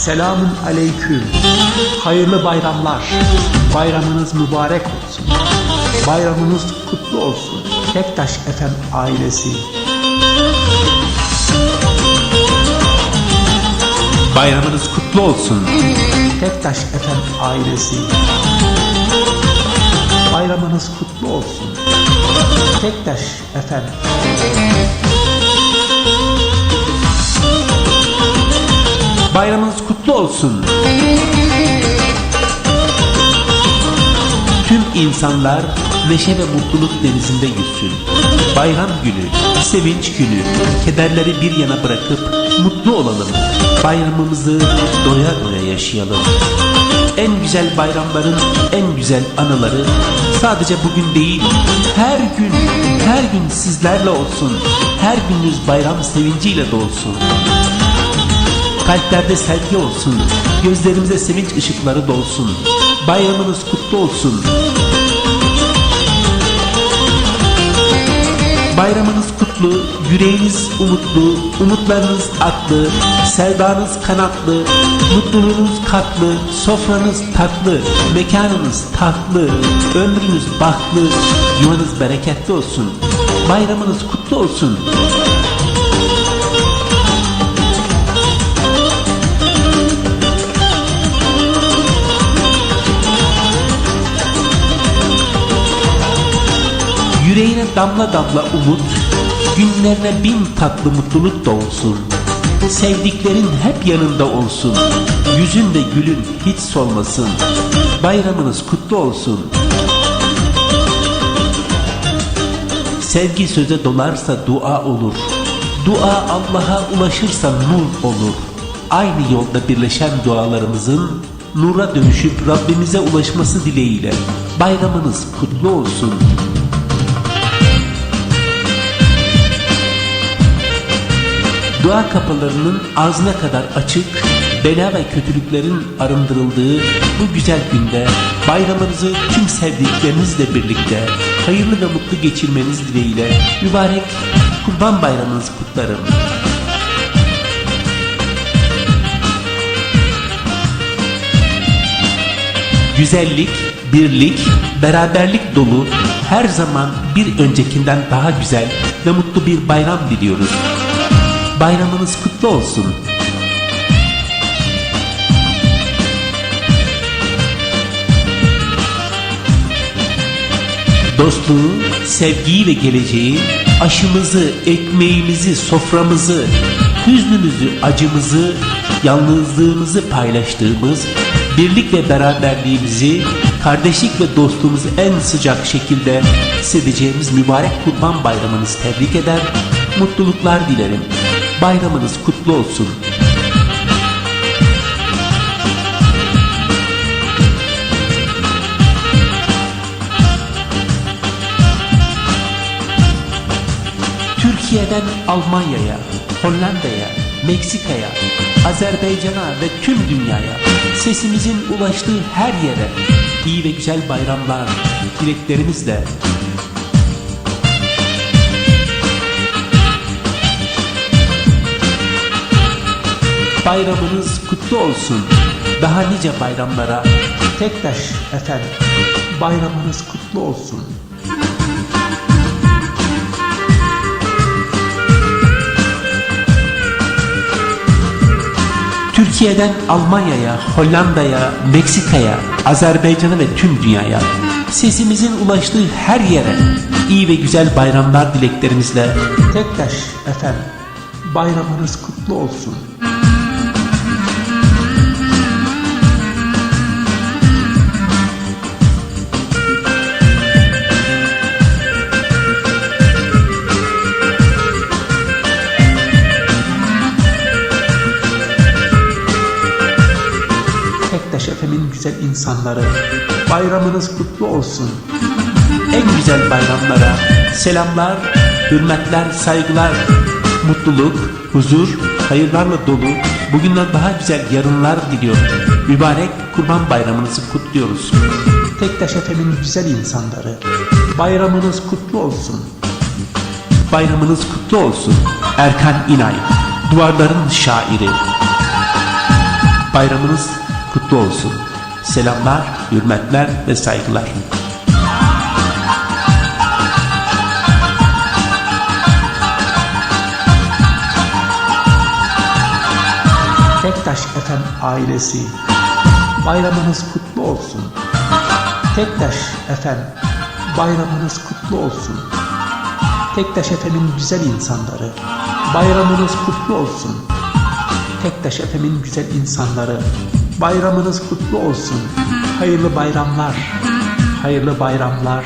Selamun aleyküm. Hayırlı bayramlar. Bayramınız mübarek olsun. Bayramınız kutlu olsun. Tektaş FM ailesi. Bayramınız kutlu olsun. Tektaş FM ailesi. Bayramınız kutlu olsun. Tektaş FM. Bayramınız kutlu olsun. Tüm insanlar neşe ve mutluluk denizinde yüzsün. Bayram günü, sevinç günü, kederleri bir yana bırakıp mutlu olalım. Bayramımızı doya doya yaşayalım. En güzel bayramların en güzel anıları sadece bugün değil, her gün, her gün sizlerle olsun. Her gününüz bayram sevinciyle dolsun. Kalplerde sevgi olsun, gözlerimize sevinç ışıkları dolsun. Bayramınız kutlu olsun. Bayramınız kutlu, yüreğiniz umutlu, umutlarınız aklı, sevdanız kanatlı, mutluluğunuz katlı, sofranız tatlı, mekanınız tatlı, ömrünüz bahtlı, yuvanız bereketli olsun. Bayramınız kutlu olsun. Yüreğine damla damla umut, günlerine bin tatlı mutluluk dolsun. Sevdiklerin hep yanında olsun, yüzünde gülün hiç solmasın. Bayramınız kutlu olsun. Sevgi söze dolarsa dua olur. Dua Allah'a ulaşırsa nur olur. Aynı yolda birleşen dualarımızın nura dönüşüp Rabbimize ulaşması dileğiyle bayramınız kutlu olsun. Dua kapılarının ağzına kadar açık, bela ve kötülüklerin arındırıldığı bu güzel günde bayramınızı tüm sevdiklerinizle birlikte hayırlı ve mutlu geçirmeniz dileğiyle mübarek Kurban Bayramınızı kutlarım. Güzellik, birlik, beraberlik dolu her zaman bir öncekinden daha güzel ve mutlu bir bayram diliyoruz. Bayramınız kutlu olsun. Dostluğu, sevgiyi ve geleceği, aşımızı, ekmeğimizi, soframızı, hüznümüzü, acımızı, yalnızlığımızı paylaştığımız, birlik ve beraberliğimizi, kardeşlik ve dostluğumuzu en sıcak şekilde hissedeceğimiz mübarek Kurban Bayramınızı tebrik eder, mutluluklar dilerim. Bayramınız kutlu olsun. Türkiye'den Almanya'ya, Hollanda'ya, Meksika'ya, Azerbaycan'a ve tüm dünyaya sesimizin ulaştığı her yere iyi ve güzel bayramlar dileklerimizle Bayramınız kutlu olsun. Daha nice bayramlara. Tektaş FM. Bayramınız kutlu olsun. Türkiye'den Almanya'ya, Hollanda'ya, Meksika'ya, Azerbaycan'a ve tüm dünyaya sesimizin ulaştığı her yere iyi ve güzel bayramlar dileklerimizle Tektaş FM. Bayramınız kutlu olsun. FM'in güzel insanları. Bayramınız kutlu olsun. en güzel bayramlara selamlar, hürmetler, saygılar, mutluluk, huzur, hayırlarla dolu bugünden daha güzel yarınlar diliyor. Mübarek Kurban Bayramınızı kutluyoruz. Tektaş FM'in güzel insanları. Bayramınız kutlu olsun. Bayramınız kutlu olsun. Erkan İnay, duvarların şairi. Bayramınız kutlu olsun. Selamlar, hürmetler ve saygılar. Tektaş Efem ailesi bayramınız kutlu olsun. Tektaş Efem bayramınız kutlu olsun. Tektaş Efem'in güzel insanları bayramınız kutlu olsun. Tektaş Efem'in güzel insanları bayramınız kutlu olsun. Hayırlı bayramlar. Hayırlı bayramlar.